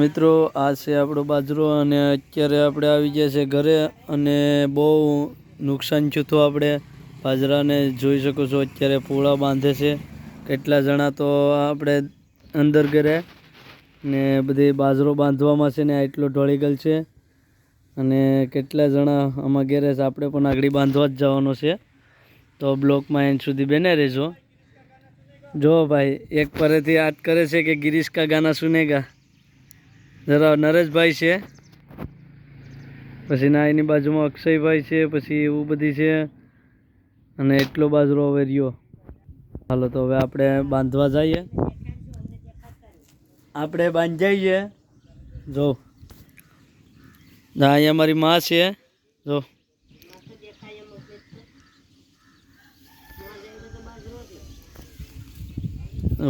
મિત્રો, આ છે આપણો બાજરો અને અત્યારે આપણે આવી ગયા છે ઘરે અને બહુ નુકસાન થયું હતું આપણે બાજરાને. જોઈ શકો છો અત્યારે પોળા બાંધે છે. કેટલા જણા તો આપણે અંદર ઘરે ને બધી બાજરો બાંધવામાં છે ને એટલો ઢોળી ગયેલ છે. અને કેટલા જણા આમાં ઘેરે છે, આપણે પણ આગળ બાંધવા જ જવાનો છે. તો બ્લોકમાં એન્ડ સુધી બેને રહેજો. જો ભાઈ, એક પરેથી યાદ કરે છે કે ગિરીશ કા ગાના સુનેગા? જરા નરેશભાઈ છે. પછી ના, એની બાજુમાં અક્ષયભાઈ છે, પછી એવું બધી છે. અને એટલો બાજરો હવે રહ્યો. હાલો, તો હવે આપણે બાંધવા જઈએ. આપણે બાંધાઈએ જો. ના, અહીંયા મારી માં છે. જો.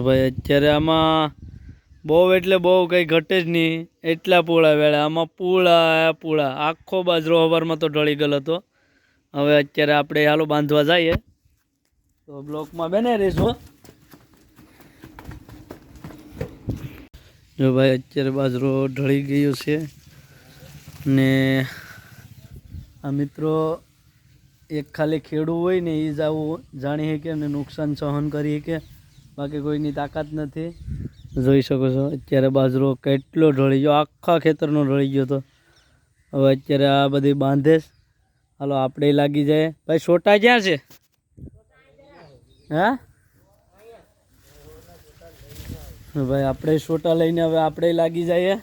ભાઈ, અત્યારે આમાં બહુ એટલે બહુ કંઈ ઘટે જ નહીં. એટલા પૂળા વેળા. આમાં પૂળા પૂળા. આખો બાજરો હવારમાં તો ઢળી ગયેલો હતો. હવે અત્યારે આપણે હાલો બાંધવા જઈએ. તો બ્લોકમાં બેને રહીશું જો ભાઈ, અત્યારે બાજરો ઢળી ગયો છે. ને આ મિત્રો, એક ખાલી ખેડૂ હોય ને એ જ આવું જાણી શકે અને નુકસાન સહન કરી શકે બાકી કોઈની તાકાત નથી. જોઈ શકો છો. અત્યારે બાજરો કેટલો ઢળી ગયો. આખા ખેતરનો ઢળી ગયો હતો હવે અત્યારે આ બધી બાંધે. હાલો આપણે લાગી જાય. ભાઈ છોટા ક્યાં છે? હા? ભાઈ આપણે છોટા લઈને હવે આપણે લાગી જઈએ.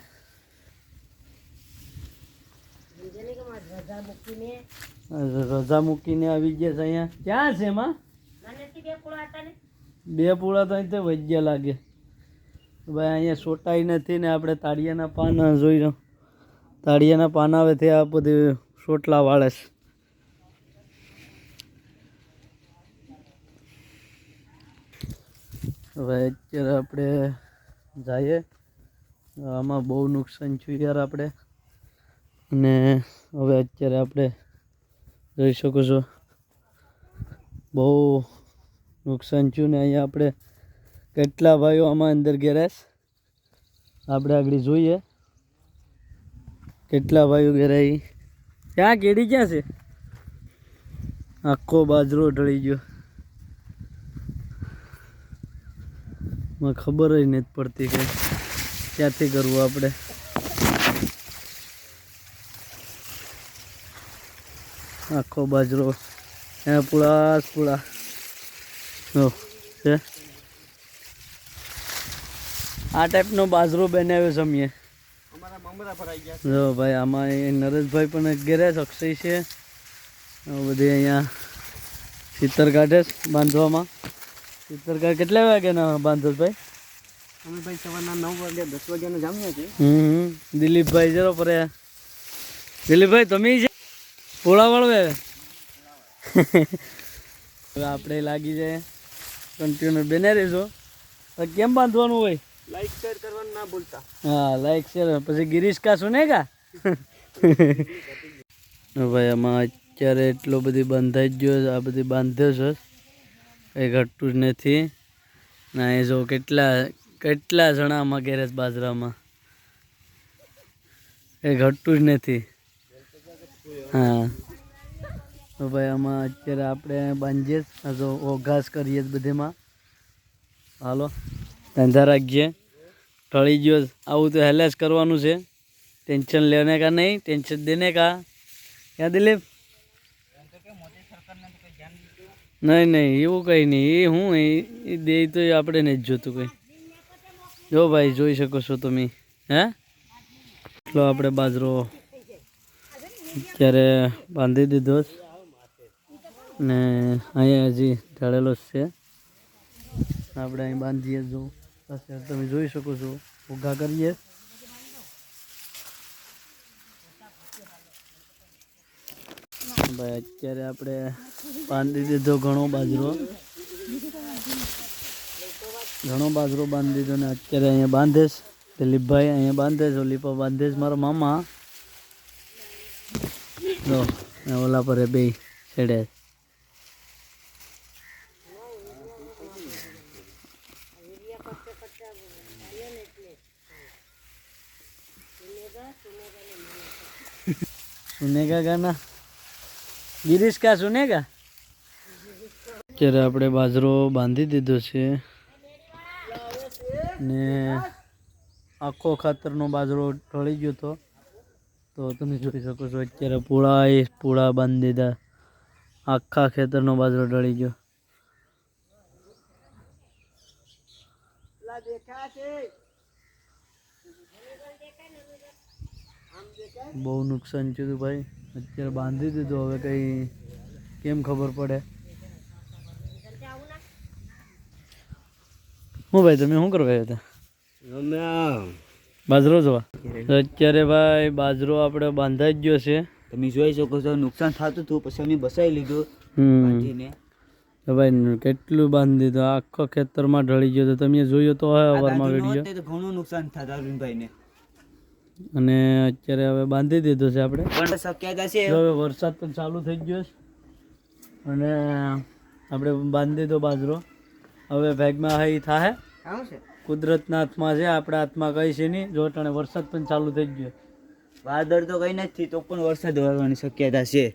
રજા મૂકીને આવી ગયા છે અહીંયા. ક્યાં છે એમાં બે પૂળા તો અહીં વજ્યા લાગે. ભાઈ, અહીંયા સોટાઈ નથી ને આપણે તાળિયાના પાન જોઈ લો તાળિયાના પાન આવે તે આ બધી સોટલા વાળે છે. હવે અત્યારે આપણે જઈએ. આમાં બહુ નુકસાન થયું યાર આપણે. અને હવે અત્યારે આપણે જોઈ શકો છો. બહુ નુકસાન થયું ને અહીંયા આપણે કેટલા ભાઈઓ આમાં અંદર ઘેરાશ આપણે આગળ જોઈએ. કેટલા ભાઈઓ ઘેરાઈ ક્યાં? કેડી ક્યાં છે? આખો બાજરો ઢળી ગયો. મને ખબર જ નથી પડતી કે ક્યાંથી કરવું આપણે. આખો બાજરો. એ પૂળા પુળા પૂળા છે? આ ટાઈપનો બાજરો બનાવ્યો છે અમે જો ભાઈ આમાં નરેશભાઈ પણ છે અક્ષય છે. બધી અહીંયા સિત્તર કાઢે બાંધવામાં. સિત્તર કાઢ કેટલા વાગ્યાના બાંધો ભાઈ અમે ભાઈ સવારના નવ વાગ્યા દસ વાગ્યાનો જામ્યા છીએ. હમ દિલીપભાઈ જરો પરે દિલીપભાઈ તમે છે પોળા વળવે હવે આપણે લાગી જાય. કન્ટિન્યુ બેને રહીશું કેમ બાંધવાનું હોય? લાઈક શેર કરવાનું ના ભૂલતા. હા લાઈક શેર પછી ગિરીશ કા સુને કા? ભાઈ, આમાં અત્યારે એટલો બધી બંધાઈ જ ગયો આ બધી બાંધ્યો છે. કંઈ ઘટતું જ નથી. ના એ જો કેટલા કેટલા જણા આમાં ગેરેજ બાજરામાં. એ ઘટતું જ નથી. હા. તો ભાઈ, આમાં અત્યારે આપણે બાંધીએ જ. ઓઘાસ કરીએ બધીમાં. હાલો. ધંધા રાખીએ. ટળી ગયો, આવું તો હેલે જ કરવાનું છે. ટેન્શન લેને કા નહીં ટેન્શન દેને કા? ક્યાં દિલીપ? નહીં નહીં, એવું કંઈ નહીં. એ હું, એ દે તો આપણે નહીં જોતું કંઈ. જો ભાઈ, જોઈ શકો છો તમે. હે? એટલો આપણે બાજરો અત્યારે બાંધી દીધો ને અહીંયા હજી ઢળેલો છે. આપણે અહીં બાંધીએ જો પાછળ તમે જોઈ શકો છો ઉગા કરીએ. ભાઈ, અત્યારે આપણે બાંધી દીધો, ઘણો બાજરો. ઘણો બાજરો બાંધી દીધો ને અત્યારે અહીંયા બાંધે છે. દિલીપભાઈ અહીંયા બાંધે છે ઓલીપા બાંધે મારા મામા. જો ઓલા પર બે છેડે સુનેગા ગાના. ગિરીશ કા સુનેગા? અત્યારે આપણે બાજરો બાંધી દીધો છે. ને આખો ખાતરનો બાજરો ઢળી ગયો હતો તો તમે જોઈ શકો છો, અત્યારે પૂળા એ પૂળા બાંધી દીધા. આખા ખેતરનો બાજરો ઢળી ગયો. બહુ નુકસાન થયું હતું ભાઈ. અત્યારે બાંધી દીધું હવે કઈ કેમ ખબર પડે. હું ભાઈ તમે શું કરવા હતા? બાજરો જોવા. અત્યારે ભાઈ બાજરો આપણે બાંધાઈ ગયો છે. તમે જોઈ શકો છો નુકસાન થતું હતું પછી અમે બસાવી લીધું તો ભાઈ કેટલું બાંધી દીધું? આખો ખેતરમાં ઢળી ગયો તો તમે જોયો તો હવે અવારમાં વીડિયો ઘણું નુકસાન થાત અરવિંદભાઈને અને અત્યારે હવે બાંધી દીધો છે આપણે. પણ શક્યતા છે. હવે વરસાદ પણ ચાલુ થઈ ગયો છે. અને આપણે બાંધી દીધો બાજરો. હવે ભાગમાં હા થાય કુદરતના હાથમાં છે આપણા હાથમાં કઈ છે નહીં. જો વરસાદ પણ ચાલુ થઈ ગયો વાદળ તો કઈ નથી તો પણ વરસાદ વરવાની શક્યતા છે.